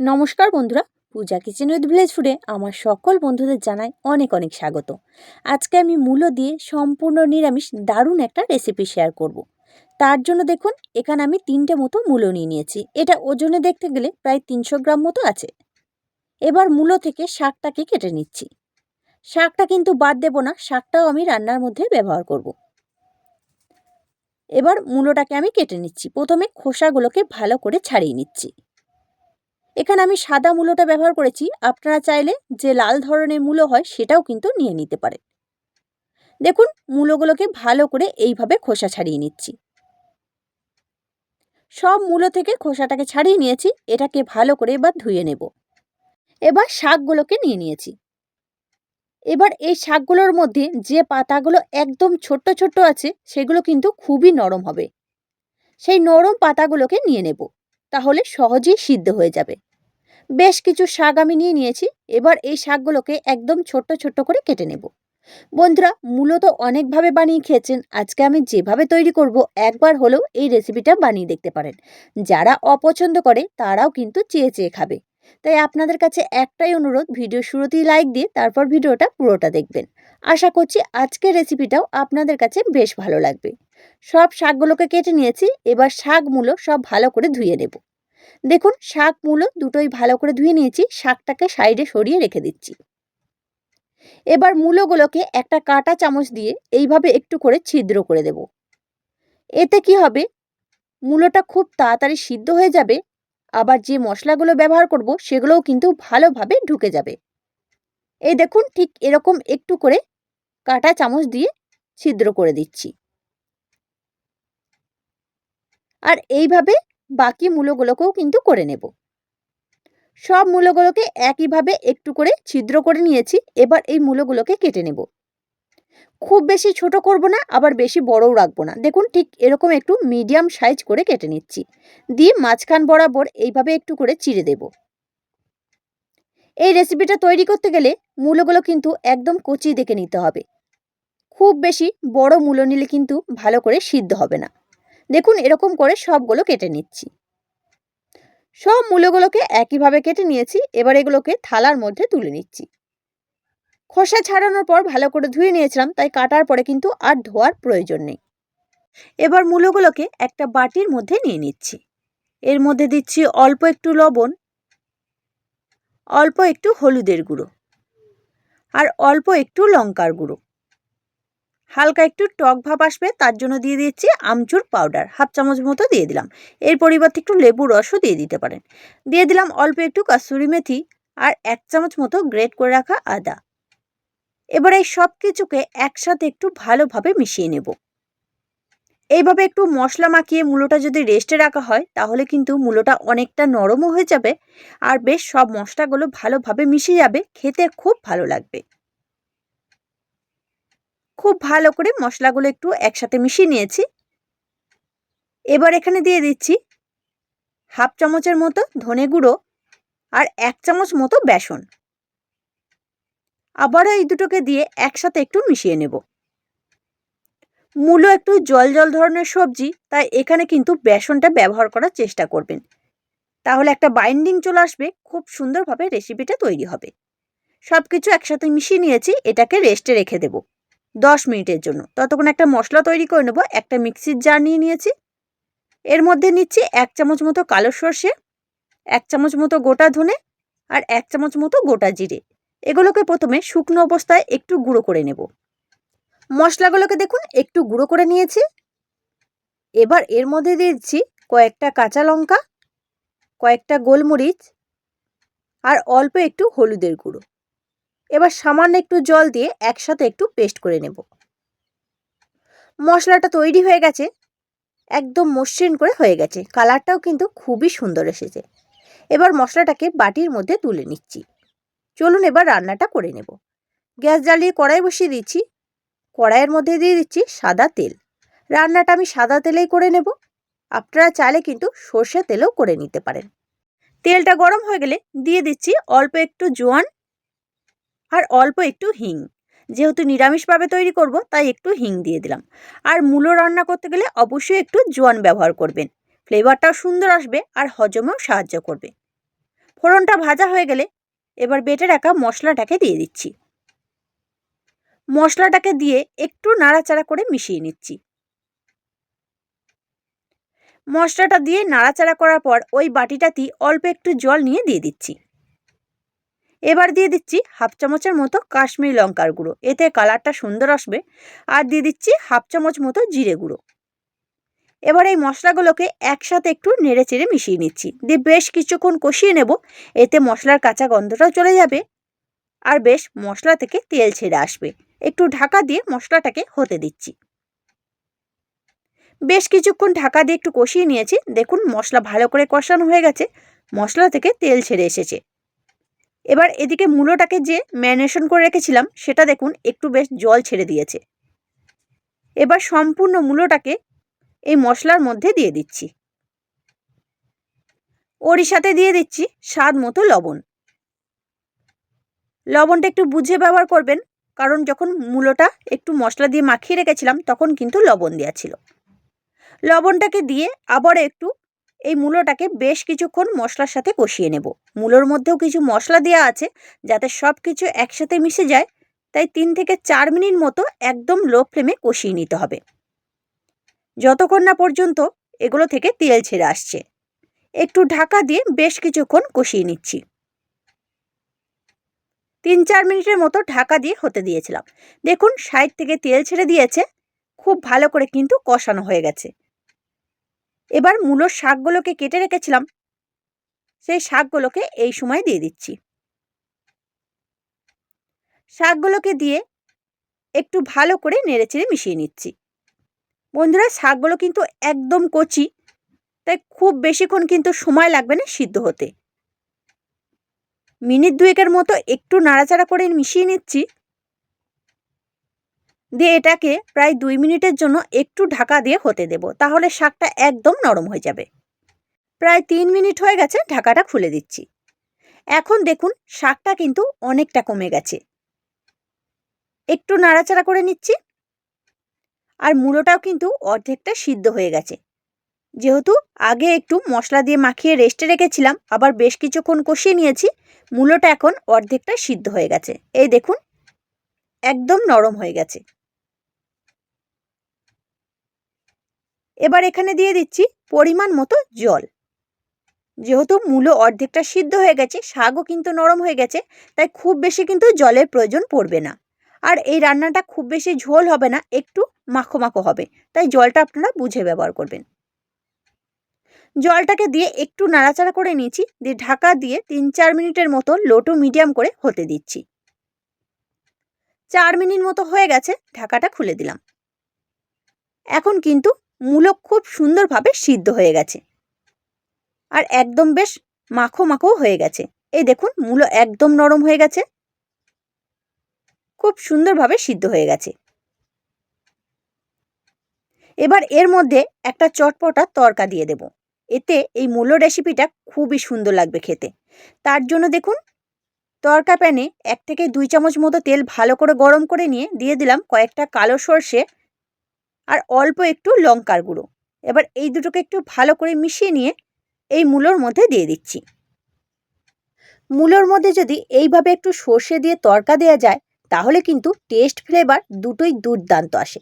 নমস্কার বন্ধুরা, পূজা kitchen with village ফুডে আমার সকল বন্ধুদের জানাই অনেক অনেক স্বাগত। আজকে আমি মূলো দিয়ে সম্পূর্ণ নিরামিষ দারুণ একটা রেসিপি শেয়ার করব। তার জন্য দেখুন, এখানে আমি তিনটে মতো মূলো নিয়ে নিয়েছি। এটা ওজনে দেখতে গেলে প্রায় তিনশো গ্রাম মতো আছে। এবার মূলো থেকে শাকটাকে কেটে নিচ্ছি। শাকটা কিন্তু বাদ দেব না, শাকটাও আমি রান্নার মধ্যে ব্যবহার করব। এবার মূলোটাকে আমি কেটে নিচ্ছি। প্রথমে খোসাগুলোকে ভালো করে ছাড়িয়ে নিচ্ছি। এখানে আমি সাদা মূলোটা ব্যবহার করেছি। আপনারা চাইলে যে লাল ধরনের মূলো হয় সেটাও কিন্তু নিয়ে নিতে পারেন। দেখুন, মূলোগুলোকে ভালো করে এইভাবে খোসা ছাড়িয়ে নিচ্ছি। সব মূলো থেকে খোসাটাকে ছাড়িয়ে নিয়েছি। এটাকে ভালো করে এবার ধুয়ে নেব। এবার শাকগুলোকে নিয়ে নিয়েছি। এবার এই শাকগুলোর মধ্যে যে পাতাগুলো একদম ছোট্ট ছোট্ট আছে, সেগুলো কিন্তু খুবই নরম হবে। সেই নরম পাতাগুলোকে নিয়ে নেব। তাহলে সহজেই সিদ্ধ হয়ে যাবে। বেশ কিছু শাক আমি নিয়ে নিয়েছি, এবার এই শাকগুলোকে একদম ছোট্ট ছোট্ট করে কেটে নেব। বন্ধুরা, মূলত অনেকভাবে বানিয়ে খেয়েছেন, আজকে আমি যেভাবে তৈরি করব, একবার হলেও এই রেসিপিটা বানিয়ে দেখতে পারেন। যারা অপছন্দ করে, তারাও কিন্তু চেয়ে চেয়ে খাবে। তাই আপনাদের কাছে একটাই অনুরোধ ভিডিও শুরুতেই লাইক দিয়ে তারপর ভিডিওটা পুরোটা দেখবেন। আশা করছি আজকের রেসিপিটাও আপনাদের কাছে বেশ ভালো লাগবে। সব শাকগুলোকে কেটে নিয়েছি, এবার শাক মূলো সব ভালো করে ধুয়ে নেব। দেখুন, শাক মূলো দুটোই ভালো করে ধুয়ে নিয়েছি, শাকটাকে সাইডে সরিয়ে রেখে দিচ্ছি। এবার মূলোগুলোকে একটা কাটা চামচ দিয়ে এইভাবে একটু করে ছিদ্র করে দেব। এতে কি হবে? মূলোটা খুব তাড়াতাড়ি সিদ্ধ হয়ে যাবে, আবার যে মশলাগুলো ব্যবহার করব সেগুলোও কিন্তু ভালোভাবে ঢুকে যাবে। এই দেখুন, ঠিক এরকম একটু করে কাটা চামচ দিয়ে ছিদ্র করে দিচ্ছি। আর এইভাবে বাকি মূলগুলোকেও কিন্তু করে নেব। সব মূলগুলোকে একইভাবে একটু করে ছিদ্র করে নিয়েছি, এবার এই মূলগুলোকে কেটে নেব। খুব বেশি ছোট করব না, আবার বেশি বড়ও রাখব না। দেখুন, ঠিক এরকম একটু মিডিয়াম সাইজ করে কেটে নিচ্ছি। দিয়ে মাঝখান বরাবর এইভাবে একটু করে চিড়ে দেব। এই রেসিপিটা তৈরি করতে গেলে মূলগুলো কিন্তু একদম কচি দেখে নিতে হবে। খুব বেশি বড় মূলো নিলে কিন্তু ভালো করে সিদ্ধ হবে না। দেখুন এরকম করে সবগুলো কেটে নিচ্ছি। সব মূলগুলোকে একইভাবে কেটে নিয়েছি, এবার এগুলোকে থালার মধ্যে তুলে নিচ্ছি। খোসা ছাড়ানোর পর ভালো করে ধুয়ে নিয়েছিলাম, তাই কাটার পরে কিন্তু আর ধোয়ার প্রয়োজন নেই। এবার মূলগুলোকে একটা বাটির মধ্যে নিয়ে নিচ্ছি। এর মধ্যে দিচ্ছি অল্প একটু লবণ, অল্প একটু হলুদের গুঁড়ো, আর অল্প একটু লঙ্কার গুঁড়ো। হালকা একটু টক ভাব আসবে, তার জন্য দিয়ে দিচ্ছি আমচুর পাউডার হাফ চামচ মতো দিয়ে দিলাম। এর পরিবর্তে একটু লেবু রসও দিয়ে দিতে পারেন। দিয়ে দিলাম অল্প একটু কাসুরি মেথি আর এক চামচ মতো গ্রেট করে রাখা আদা। এবার এই সব কিছুকে একসাথে একটু ভালোভাবে মিশিয়ে নেব। এইভাবে একটু মশলা মাখিয়ে মূলোটা যদি রেস্টে রাখা হয়, তাহলে কিন্তু মূলোটা অনেকটা নরমও হয়ে যাবে আর বেশ সব মশলাগুলো ভালোভাবে মিশে যাবে, খেতে খুব ভালো লাগবে। খুব ভালো করে মশলাগুলো একটু একসাথে মিশিয়ে নিয়েছি। এবার এখানে দিয়ে দিচ্ছি হাফ চামচের মতো ধনে গুঁড়ো আর এক চামচ মতো বেসন। আবারও এই দুটোকে দিয়ে একসাথে একটু মিশিয়ে নেব। মূলো একটু জল জল ধরনের সবজি, তাই এখানে কিন্তু বেসনটা ব্যবহার করার চেষ্টা করবেন। তাহলে একটা বাইন্ডিং চলে আসবে, খুব সুন্দরভাবে রেসিপিটা তৈরি হবে। সব কিছু একসাথে মিশিয়ে নিয়েছি, এটাকে রেস্টে রেখে দেবো। দশ মিনিটের জন্য। ততক্ষণ একটা মশলা তৈরি করে নেব, একটা মিক্সির জার নিয়ে নিয়েছি। এর মধ্যে নিচ্ছি এক চামচ মতো কালো সর্ষে, এক চামচ মতো গোটা ধনে আর এক চামচ মতো গোটা জিরে। এগুলোকে প্রথমে শুকনো অবস্থায় একটু গুঁড়ো করে নেব। মশলাগুলোকে দেখুন, একটু গুঁড়ো করে নিয়েছি। এবার এর মধ্যে দিচ্ছি কয়েকটা কাঁচা লঙ্কা, কয়েকটা গোলমরিচ আর অল্প একটু হলুদের গুঁড়ো। এবার সামান্য একটু জল দিয়ে একসাথে একটু পেস্ট করে নেব। মশলাটা তৈরি হয়ে গেছে, একদম মসৃণ করে হয়ে গেছে। কালারটাও কিন্তু খুবই সুন্দর এসেছে। এবার মশলাটাকে বাটির মধ্যে তুলে নিচ্ছি। চলুন এবার রান্নাটা করে নেব। গ্যাস জ্বালিয়ে কড়াই বসিয়ে দিচ্ছি। কড়াইয়ের মধ্যে দিয়ে দিচ্ছি সাদা তেল। রান্নাটা আমি সাদা তেলেই করে নেব। আপনারা চাইলে কিন্তু সর্ষে তেলও করে নিতে পারেন। তেলটা গরম হয়ে গেলে দিয়ে দিচ্ছি অল্প একটু জোয়ান আর অল্প একটু হিং। যেহেতু নিরামিষভাবে তৈরি করব, তাই একটু হিং দিয়ে দিলাম। আর মূলো রান্না করতে গেলে অবশ্যই একটু জোয়ান ব্যবহার করবেন। ফ্লেভারটাও সুন্দর আসবে আর হজমেও সাহায্য করবে। ফোড়নটা ভাজা হয়ে গেলে এবার বেটে রাখা মশলাটাকে দিয়ে দিচ্ছি। মশলাটাকে দিয়ে একটু নাড়াচাড়া করে মিশিয়ে নিচ্ছি। মশলাটা দিয়ে নাড়াচাড়া করার পর ওই বাটিটাতেই অল্প একটু জল নিয়ে দিয়ে দিচ্ছি। এবার দিয়ে দিচ্ছি হাফ চামচের মতো কাশ্মীরি লঙ্কার গুঁড়ো। এতে কালারটা সুন্দর আসবে। আর দিয়ে দিচ্ছি হাফ চামচ মতো জিরে গুঁড়ো। এবার এই মশলাগুলোকে একসাথে একটু নেড়ে চেড়ে মিশিয়ে নিচ্ছি। দিয়ে বেশ কিছুক্ষণ কষিয়ে নেব। এতে মশলার কাঁচা গন্ধটাও চলে যাবে। আর বেশ মশলা থেকে তেল ছেড়ে আসবে। একটু ঢাকা দিয়ে মশলাটাকে হতে দিচ্ছি। বেশ কিছুক্ষণ ঢাকা দিয়ে একটু কষিয়ে নিয়েছি। দেখুন মশলা ভালো করে কষানো হয়ে গেছে। মশলা থেকে তেল ছেড়ে এসেছে। এবার এদিকে মূলোটাকে যে ম্যারিনেশন করে রেখেছিলাম, সেটা দেখুন একটু বেশ জল ছেড়ে দিয়েছে। এবার সম্পূর্ণ মূলোটাকে এই মশলার মধ্যে দিয়ে দিচ্ছি। ওরই সাথে দিয়ে দিচ্ছি স্বাদ মতো লবণ। লবণটা একটু বুঝে ব্যবহার করবেন, কারণ যখন মূলোটা একটু মশলা দিয়ে মাখিয়ে রেখেছিলাম, তখন কিন্তু লবণ দেওয়া ছিল। লবণটাকে দিয়ে আবার একটু এই মূলোটাকে বেশ কিছুক্ষণ মশলার সাথে কষিয়ে নেব। মূলোর মধ্যেও কিছু মশলা দেওয়া আছে, যাতে সব কিছু একসাথে মিশে যায়। তাই তিন থেকে চার মিনিট মতো একদম লো ফ্লেমে কষিয়ে নিতে হবে। যতক্ষণ না পর্যন্ত এগুলো থেকে তেল ছেড়ে আসছে। একটু ঢাকা দিয়ে বেশ কিছুক্ষণ কষিয়ে নিচ্ছি। তিন চার মিনিটের মতো ঢাকা দিয়ে হতে দিয়েছিলাম। দেখুন সাইড থেকে তেল ছেড়ে দিয়েছে। খুব ভালো করে কিন্তু কষানো হয়ে গেছে। এবার মূলোর শাকগুলোকে কেটে রেখেছিলাম। সেই শাকগুলোকে এই সময় দিয়ে দিচ্ছি। শাকগুলোকে দিয়ে একটু ভালো করে নেড়েচেড়ে মিশিয়ে নিচ্ছি। বন্ধুরা, শাকগুলো কিন্তু একদম কচি, তাই খুব বেশিক্ষণ কিন্তু সময় লাগবে না সিদ্ধ হতে। মিনিট দুয়েকের মতো একটু নাড়াচাড়া করে মিশিয়ে নিচ্ছি। দিয়ে এটাকে প্রায় দুই মিনিটের জন্য একটু ঢাকা দিয়ে হতে দেব। তাহলে শাকটা একদম নরম হয়ে যাবে। প্রায় তিন মিনিট হয়ে গেছে ঢাকাটা খুলে দিচ্ছি। এখন দেখুন শাকটা কিন্তু অনেকটা কমে গেছে। একটু নাড়াচাড়া করে নিচ্ছি। আর মূলোটাও কিন্তু অর্ধেকটা সিদ্ধ হয়ে গেছে। যেহেতু আগে একটু মশলা দিয়ে মাখিয়ে রেস্টে রেখেছিলাম, আবার বেশ কিছুক্ষণ কষিয়ে নিয়েছি মূলোটা এখন অর্ধেকটা সিদ্ধ হয়ে গেছে। এই দেখুন, একদম নরম হয়ে গেছে। এবার এখানে দিয়ে দিচ্ছি পরিমাণ মতো জল। যেহেতু মূলো অর্ধেকটা সিদ্ধ হয়ে গেছে, শাকও কিন্তু নরম হয়ে গেছে, তাই খুব বেশি কিন্তু জলের প্রয়োজন পড়বে না। আর এই রান্নাটা খুব বেশি ঝোল হবে না, একটু মাখো মাখো হবে, তাই জলটা আপনারা বুঝে ব্যবহার করবেন। জলটাকে দিয়ে একটু নাড়াচাড়া করে নিয়েছি, দিয়ে ঢাকা দিয়ে তিন চার মিনিটের মতো লো টু মিডিয়াম করে হতে দিচ্ছি। চার মিনিট মতো হয়ে গেছে, ঢাকাটা খুলে দিলাম। এখন কিন্তু মূলো খুব সুন্দরভাবে সিদ্ধ হয়ে গেছে। আর একদম বেশ মাখো মাখো হয়ে গেছে। এই দেখুন, মূলো একদম নরম হয়ে গেছে। খুব সুন্দরভাবে সিদ্ধ হয়ে গেছে। এবার এর মধ্যে একটা চটপটা তরকা দিয়ে দেব। এতে এই মূল্য রেসিপিটা খুবই সুন্দর লাগবে খেতে। তার জন্য দেখুন, তরকা প্যানে এক থেকে দুই চামচ মতো তেল ভালো করে গরম করে নিয়ে দিয়ে দিলাম কয়েকটা কালো সর্ষে আর অল্প একটু লঙ্কার গুঁড়ো। এবার এই দুটোকে একটু ভালো করে মিশিয়ে নিয়ে এই মূলোর মধ্যে দিয়ে দিচ্ছি। মূলোর মধ্যে যদি এইভাবে একটু সর্ষে দিয়ে তরকা দেওয়া যায়, তাহলে কিন্তু টেস্ট ফ্লেভার দুটোই দুর্দান্ত আসে।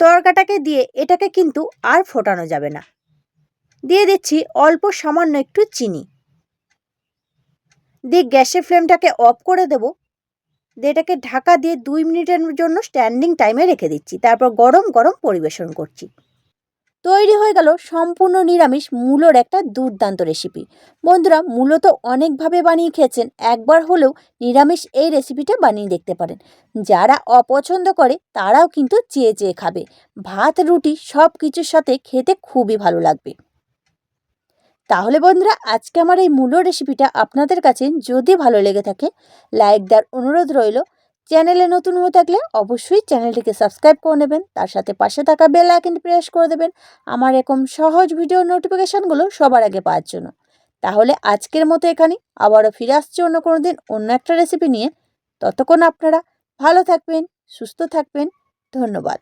তরকাটাকে দিয়ে এটাকে কিন্তু আর ফোটানো যাবে না। দিয়ে দিচ্ছি অল্প সামান্য একটু চিনি। দিয়ে গ্যাসের ফ্লেমটাকে অফ করে দেব। দিয়ে এটাকে ঢাকা দিয়ে দুই মিনিটের জন্য স্ট্যান্ডিং টাইমে রেখে দিচ্ছি। তারপর গরম গরম পরিবেশন করছি। তৈরি হয়ে গেল সম্পূর্ণ নিরামিষ মূলোর একটা দুর্দান্ত রেসিপি বন্ধুরা, মূলো তো অনেকভাবে বানিয়ে খেয়েছেন। একবার হলেও নিরামিষ এই রেসিপিটা বানিয়ে দেখতে পারেন। যারা অপছন্দ করে, তারাও কিন্তু চেয়ে চেয়ে খাবে। ভাত, রুটি সব কিছুর সাথে খেতে খুবই ভালো লাগবে। তাহলে বন্ধুরা, আজকে আমার এই মূল রেসিপিটা আপনাদের কাছে যদি ভালো লেগে থাকে লাইক দেওয়ার অনুরোধ রইল। চ্যানেলে নতুন হয়ে থাকলে অবশ্যই চ্যানেলটিকে সাবস্ক্রাইব করে নেবেন, তার সাথে পাশে থাকা বেল আইকন প্রেস করে দেবেন। আমার এরকম সহজ ভিডিও নোটিফিকেশানগুলো সবার আগে পাওয়ার জন্য। তাহলে আজকের মতো এখানে, আবারও ফিরে আসছি অন্য কোনো দিন অন্য একটা রেসিপি নিয়ে। ততক্ষণ আপনারা ভালো থাকবেন, সুস্থ থাকবেন, ধন্যবাদ।